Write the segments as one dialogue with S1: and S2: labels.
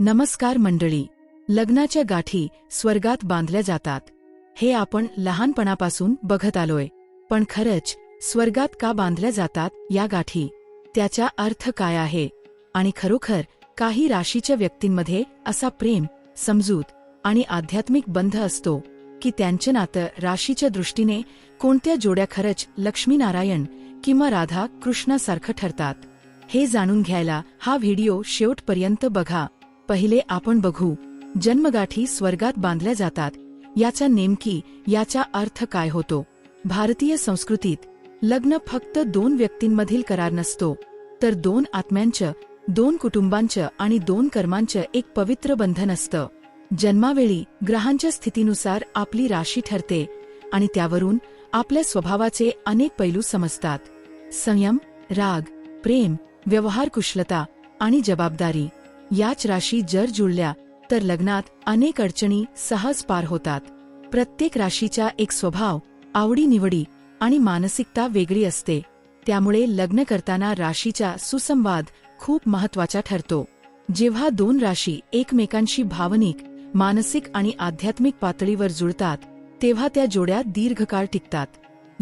S1: नमस्कार मंडळी. लग्नाच्या गाठी स्वर्गात बांधल्या जातात. हे आपण लहानपणापासून बघत आलोय. पण खरंच स्वर्गात का बांधल्या जातात या गाठी? त्याचा अर्थ काय आहे? आणि खरोखर काही राशीच्या व्यक्तींमध्ये असा प्रेम समजूत आणि आध्यात्मिक बंध असतो की त्यांचे नातं राशीच्या दृष्टीने कोणत्या जोड्या खरंच लक्ष्मीनारायण किंवा राधा कृष्णासारखं ठरतात. हे जाणून घ्यायला हा व्हिडिओ शेवटपर्यंत बघा. पहिले आपण बघू जन्मगाठी स्वर्गात बांधल्या जातात याचा नेमकी याचा अर्थ काय होतो? भारतीय संस्कृतीत लग्न फक्त दोन व्यक्तींमधील करार नसतो तर दोन आत्म्यांचं दोन कुटुंबांचं आणि दोन कर्मांचं एक पवित्र बंधन असतं. जन्मावेळी ग्रहांच्या स्थितीनुसार आपली राशी ठरते आणि त्यावरून आपल्या स्वभावाचे अनेक पैलू समजतात. संयम राग प्रेम व्यवहार कुशलता आणि जबाबदारी. याच राशी जर जुळल्या तर लग्नात अनेक अडचणी सहज पार होतात. प्रत्येक राशीचा एक स्वभाव आवडीनिवडी आणि मानसिकता वेगळी असते. त्यामुळे लग्न करताना राशीचा सुसंवाद खूप महत्त्वाचा ठरतो. जेव्हा दोन राशी एकमेकांशी भावनिक मानसिक आणि आध्यात्मिक पातळीवर जुळतात तेव्हा त्या जोड्या दीर्घकाळ टिकतात.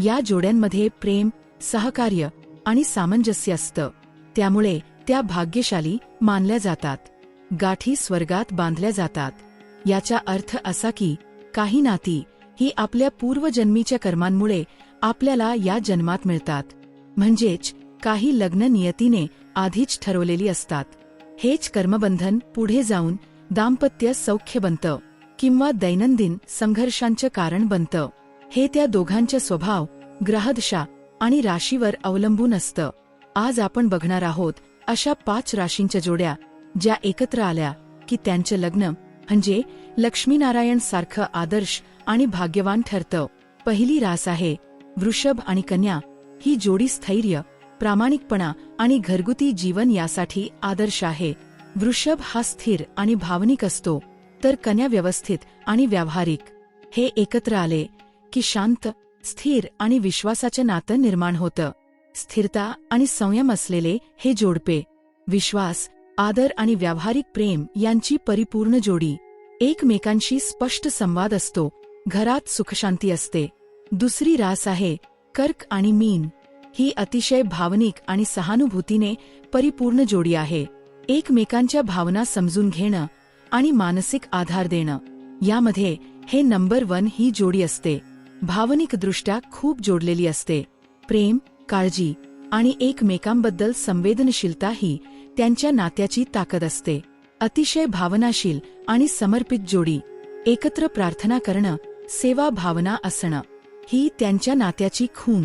S1: या जोड्यांमध्ये प्रेम सहकार्य आणि सामंजस्य असतं. त्यामुळे त्या भाग्यशाली मानल्या जातात. गाठी स्वर्गात बांधल्या जातात. याचा अर्थ असा की काही नाती ही आपल्या पूर्वजन्मीच्या कर्मांमुळे आपल्याला या जन्मात मिळतात. म्हणजेच काही लग्न नियतीने आधीच ठरवलेली असतात. हेच कर्मबंधन पुढे जाऊन दाम्पत्य सौख्य बनतं किंवा दैनंदिन संघर्षांचं कारण बनतं. हे त्या दोघांच्या स्वभाव ग्रहदशा आणि राशीवर अवलंबून असतं. आज आपण बघणार आहोत अशा पाच राशींच्या जोड्या ज्या एकत्र आल्या की त्यांचं लग्न म्हणजे लक्ष्मीनारायण सारखं आदर्श आणि भाग्यवान ठरतं. पहिली रास आहे वृषभ आणि कन्या. ही जोडी स्थैर्य प्रामाणिकपणा आणि घरगुती जीवन यासाठी आदर्श आहे. वृषभ हा स्थिर आणि भावनिक असतो तर कन्या व्यवस्थित आणि व्यावहारिक. हे एकत्र आले की शांत स्थिर आणि विश्वासाचं नातं निर्माण होतं. स्थिरता आणि संयम असलेले हे जोडपे विश्वास आदर आणि व्यावहारिक प्रेम यांची परिपूर्ण जोडी. एकमेकांशी स्पष्ट संवाद असतो घरात सुखशांती असते. दुसरी रास आहे कर्क आणि मीन. ही अतिशय भावनिक आणि सहानुभूतीने परिपूर्ण जोडी आहे. एकमेकांच्या भावना समजून घेणं आणि मानसिक आधार देणं. यामध्ये हे नंबर वन ही जोडी असते. भावनिकदृष्ट्या खूप जोडलेली असते. प्रेम काळजी आणि एकमेकांबद्दल संवेदनशीलता ही त्यांच्या नात्याची ताकद असते. अतिशय भावनाशील आणि समर्पित जोडी एकत्र प्रार्थना करणं सेवा भावना असणं ही त्यांच्या नात्याची खून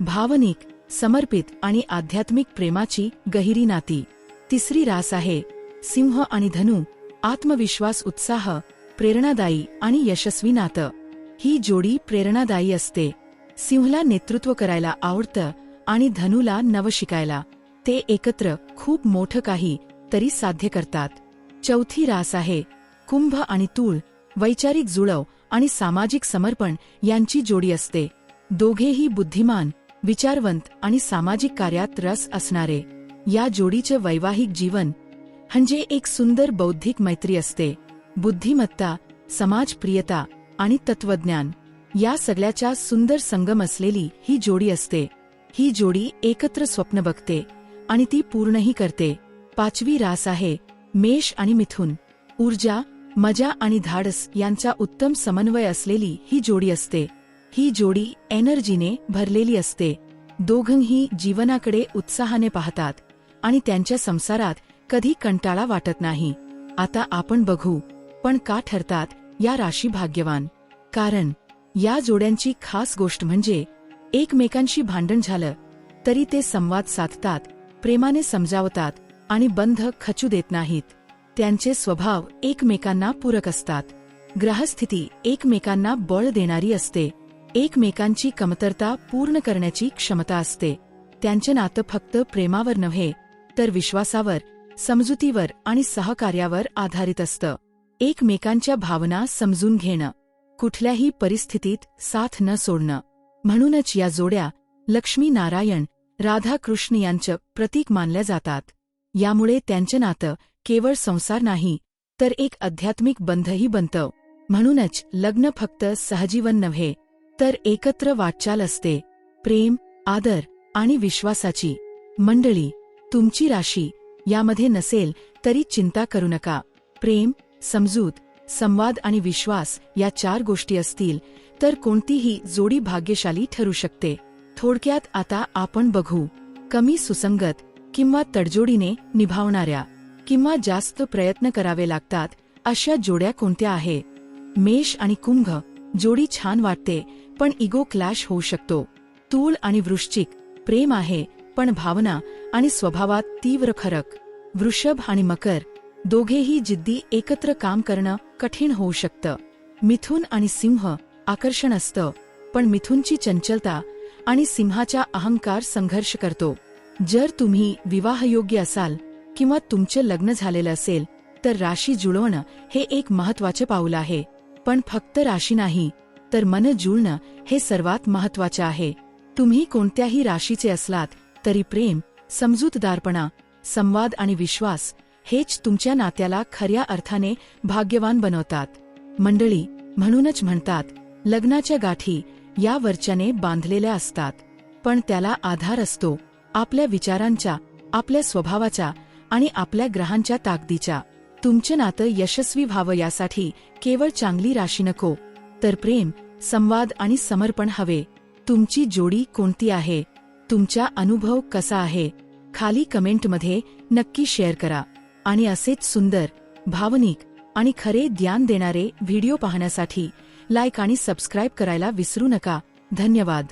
S1: भावनिक समर्पित आणि आध्यात्मिक प्रेमाची गहिरी नाती. तिसरी रास आहे सिंह आणि धनु आत्मविश्वास उत्साह प्रेरणादायी आणि यशस्वी नातं. ही जोडी प्रेरणादायी असते. सिंहला नेतृत्व करायला आवडतं आणि धनुला नव शिकायला. ते एकत्र खूप मोठं काही तरी साध्य करतात. चौथी रास आहे कुंभ आणि तूळ वैचारिक जुळव आणि सामाजिक समर्पण यांची जोडी असते. दोघेही बुद्धिमान विचारवंत आणि सामाजिक कार्यात रस असणारे. या जोडीचे वैवाहिक जीवन म्हणजे एक सुंदर बौद्धिक मैत्री असते. बुद्धिमत्ता समाजप्रियता आणि तत्वज्ञान या सगळ्याच्या सुंदर संगम असलेली ही जोडी असते. ही जोडी एकत्र स्वप्न बघते आणि ती पूर्णही करते. पाचवी रास आहे मेष आणि मिथुन. ऊर्जा मजा आणि धाडस यांचा उत्तम समन्वय असलेली ही जोडी असते. ही जोडी एनर्जीने भरलेली असते. दोघंही जीवनाकडे उत्साहाने पाहतात आणि त्यांच्या संसारात कधी कंटाळा वाटत नाही. आता आपण बघू पण का ठरतात या राशी भाग्यवान? कारण या जोड्यांची खास गोष्ट म्हणजे एकमेकांशी भांडण झालं तरी ते संवाद साधतात प्रेमाने समजावतात आणि बंध खचू देत नाहीत. त्यांचे स्वभाव एकमेकांना पूरक असतात. ग्रहस्थिती एकमेकांना बळ देणारी असते. एकमेकांची कमतरता पूर्ण करण्याची क्षमता असते. त्यांचे नातं फक्त प्रेमावर नव्हे तर विश्वासावर समजुतीवर आणि सहकार्यावर आधारित असतं. एकमेकांच्या भावना समजून घेणं कुठल्याही परिस्थितीत साथ न सोडणं. म्हणूनच या जोड्या लक्ष्मी नारायण राधाकृष्ण यांचं प्रतीक मानल्या जातात. यामुळे त्यांचे नातं केवळ संसार नाही तर एक आध्यात्मिक बंधही बनतं. म्हणूनच लग्न फक्त सहजीवन नव्हे तर एकत्र वाटचाल असते. प्रेम आदर आणि विश्वासाची मंडळी तुमची राशी यामध्ये नसेल तरी चिंता करू नका. प्रेम समजूत संवाद आणि विश्वास या चार गोष्टी असतील तर कोणतीही जोडी भाग्यशाली ठरू शकते. थोडक्यात आता आपण बघू कमी सुसंगत किंवा तडजोडीने निभावणाऱ्या किंवा जास्त प्रयत्न करावे लागतात अशा जोड्या कोणत्या आहे? मेष आणि कुंभ जोडी छान वाटते पण इगो क्लॅश होऊ शकतो. तूळ आणि वृश्चिक प्रेम आहे पण भावना आणि स्वभावात तीव्र फरक वृषभ आणि मकर दोघेही जिद्दी एकत्र काम करणं कठीण होऊ शकतं. मिथुन आणि सिंह आकर्षण असतं पण मिथुनची चंचलता आणि सिंहाच्या अहंकार संघर्ष करतो. जर तुम्ही विवाहयोग्य असाल किंवा तुमचे लग्न झालेलं असेल तर राशी जुळवणं हे एक महत्त्वाचे पाऊल आहे. पण फक्त राशी नाही तर मन जुळणं हे सर्वात महत्त्वाचे आहे. तुम्ही कोणत्याही राशीचे असलात तरी प्रेम समजूतदारपणा संवाद आणि विश्वास हेच तुमच्या नात्याला खऱ्या अर्थाने भाग्यवान बनवतात. मंडळी म्हणूनच म्हणतात लग्नाच्या गाठी या वरच्याने बांधलेल्या असतात. पण त्याला आधार असतो आपल्या विचारांच्या आपल्या स्वभावाच्या आणि आपल्या ग्रहांच्या ताकदीच्या. तुमचं नातं यशस्वी व्हावं यासाठी केवळ चांगली राशी नको तर प्रेम संवाद आणि समर्पण हवे. तुमची जोडी कोणती आहे? तुमचा अनुभव कसा आहे? खाली कमेंटमध्ये नक्की शेअर करा. आणि असेच सुंदर भावनिक आणि खरे ज्ञान देणारे व्हिडिओ पाहण्यासाठी लाईक आणि सबस्क्राईब करायला विसरू नका. धन्यवाद.